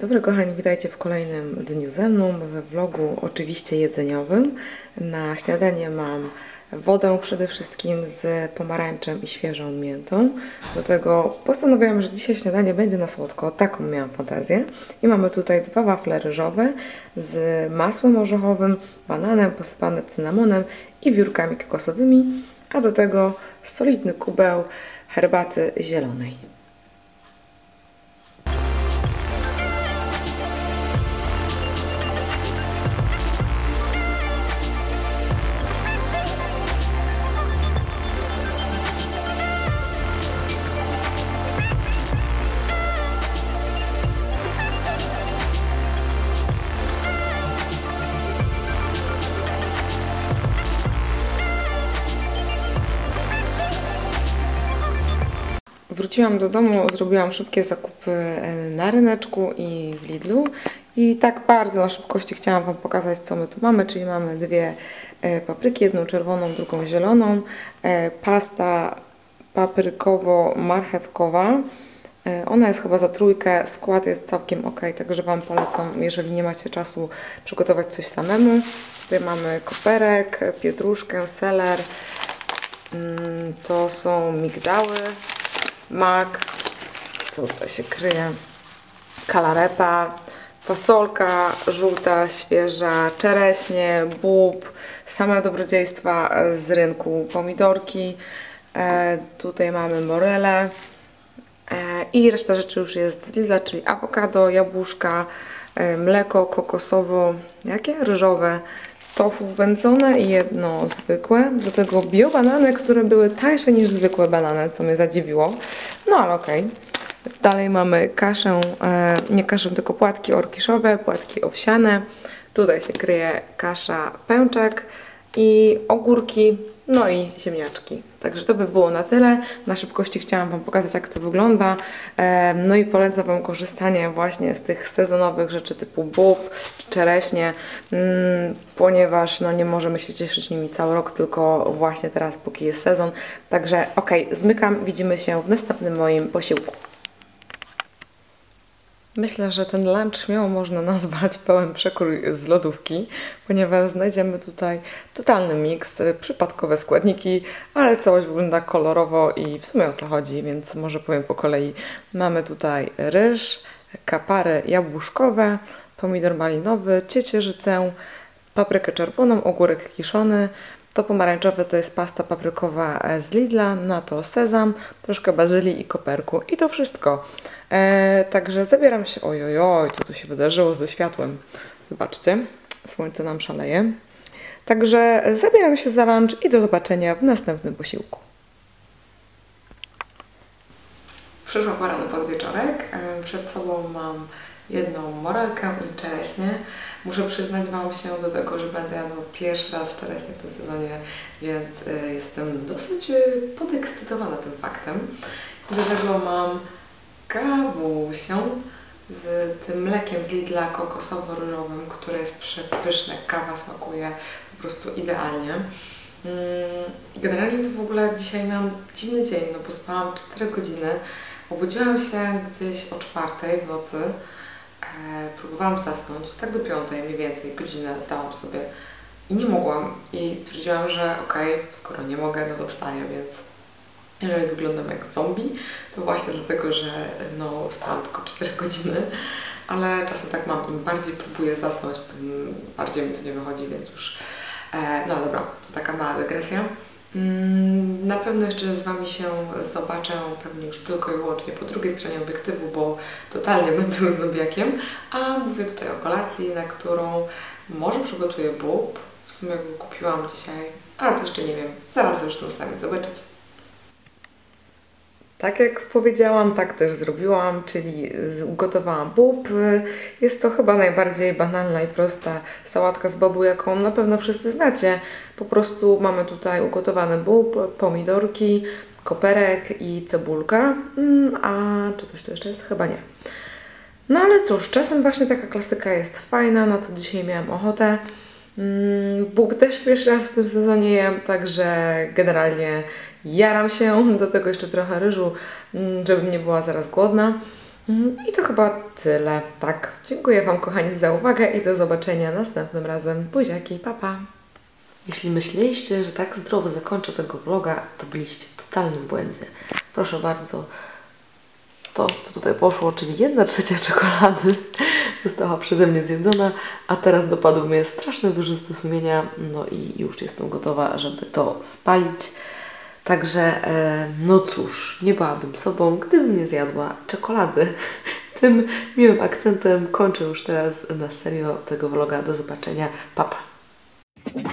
Dobry kochani, witajcie w kolejnym dniu ze mną, we vlogu oczywiście jedzeniowym. Na śniadanie mam wodę przede wszystkim z pomarańczem i świeżą miętą. Do tego postanowiłam, że dzisiaj śniadanie będzie na słodko, taką miałam fantazję. I mamy tutaj dwa wafle ryżowe z masłem orzechowym, bananem posypane cynamonem i wiórkami kokosowymi, a do tego solidny kubeł herbaty zielonej. Wróciłam do domu, zrobiłam szybkie zakupy e, na ryneczku i w Lidlu. I tak bardzo na szybkości chciałam Wam pokazać, co my tu mamy, czyli mamy dwie e, papryki, jedną czerwoną, drugą zieloną, e, pasta paprykowo-marchewkowa, ona jest chyba za trójkę, skład jest całkiem ok, także Wam polecam, jeżeli nie macie czasu przygotować coś samemu. Tutaj mamy koperek, pietruszkę, seler, mm, to są migdały, mak, co tutaj się kryje, kalarepa, fasolka żółta, świeża, czereśnie, bób, same dobrodziejstwa z rynku, pomidorki, e, tutaj mamy morele e, i reszta rzeczy już jest z Lidla, czyli awokado, jabłuszka, e, mleko kokosowo, jakie? Ryżowe, tofu wędzone i jedno zwykłe. Do tego biobanany, które były tańsze niż zwykłe banany, co mnie zadziwiło. No ale okej. Okay. Dalej mamy kaszę, e, nie kaszę, tylko płatki orkiszowe, płatki owsiane. Tutaj się kryje kasza pęczek i ogórki, no i ziemniaczki. Także to by było na tyle. Na szybkości chciałam Wam pokazać, jak to wygląda. No i polecam Wam korzystanie właśnie z tych sezonowych rzeczy typu bób czereśnie, mm, ponieważ no, nie możemy się cieszyć nimi cały rok, tylko właśnie teraz, póki jest sezon. Także ok, zmykam. Widzimy się w następnym moim posiłku. Myślę, że ten lunch śmiało można nazwać pełen przekrój z lodówki, ponieważ znajdziemy tutaj totalny miks, przypadkowe składniki, ale całość wygląda kolorowo i w sumie o to chodzi, więc może powiem po kolei. Mamy tutaj ryż, kapary jabłuszkowe, pomidor malinowy, ciecierzycę, paprykę czerwoną, ogórek kiszony, to pomarańczowe to jest pasta paprykowa z Lidla, na to sezam, troszkę bazylii i koperku i to wszystko. E, także zabieram się, ojojoj, co tu się wydarzyło ze światłem. Wybaczcie, słońce nam szaleje. Także zabieram się za lunch i do zobaczenia w następnym posiłku. Przyszła pora na podwieczorek. E, przed sobą mam jedną morelkę i czereśnie. Muszę przyznać Wam się do tego, że będę jadła pierwszy raz czereśnie w tym sezonie, więc y, jestem dosyć y, podekscytowana tym faktem. Do tego mam kawusię z tym mlekiem z Lidla kokosowo-ryżowym, które jest przepyszne. Kawa smakuje po prostu idealnie. Mm, generalnie to w ogóle dzisiaj miałam dziwny dzień, no bo spałam 4 godziny. Obudziłam się gdzieś o czwartej w nocy. E, próbowałam zasnąć, tak do piątej mniej więcej, godzinę dałam sobie i nie mogłam. I stwierdziłam, że okej, okay, skoro nie mogę, no to wstaję, więc jeżeli wyglądam jak zombie, to właśnie dlatego, że no, spałam tylko 4 godziny, ale czasem tak mam, im bardziej próbuję zasnąć, tym bardziej mi to nie wychodzi, więc już... E, no dobra, to taka mała dygresja. Mm, na pewno jeszcze z Wami się zobaczę pewnie już tylko i wyłącznie po drugiej stronie obiektywu, bo totalnie będę zombiakiem, a mówię tutaj o kolacji, na którą może przygotuję bób. W sumie kupiłam dzisiaj, ale to jeszcze nie wiem. Zaraz zresztą sami zobaczycie. Tak jak powiedziałam, tak też zrobiłam, czyli ugotowałam bób. Jest to chyba najbardziej banalna i prosta sałatka z bobu, jaką na pewno wszyscy znacie. Po prostu mamy tutaj ugotowany bób, pomidorki, koperek i cebulka. Mm, a czy coś tu jeszcze jest? Chyba nie. No ale cóż, czasem właśnie taka klasyka jest fajna, na to dzisiaj miałam ochotę. Mm, bób też pierwszy raz w tym sezonie jem, także generalnie jaram się. Do tego jeszcze trochę ryżu, mm, żebym nie była zaraz głodna. Mm, I to chyba tyle. Tak. Dziękuję Wam, kochani, za uwagę i do zobaczenia następnym razem. Buziaki, papa. Pa. Jeśli myśleliście, że tak zdrowo zakończę tego vloga, to byliście w totalnym błędzie. Proszę bardzo, to, co tutaj poszło, czyli jedna trzecia czekolady została przeze mnie zjedzona, a teraz dopadł mnie straszny wyrzut sumienia, no i już jestem gotowa, żeby to spalić. Także e, no cóż, nie byłabym sobą, gdybym nie zjadła czekolady. Tym miłym akcentem kończę już teraz na serio tego vloga. Do zobaczenia. Papa. Pa.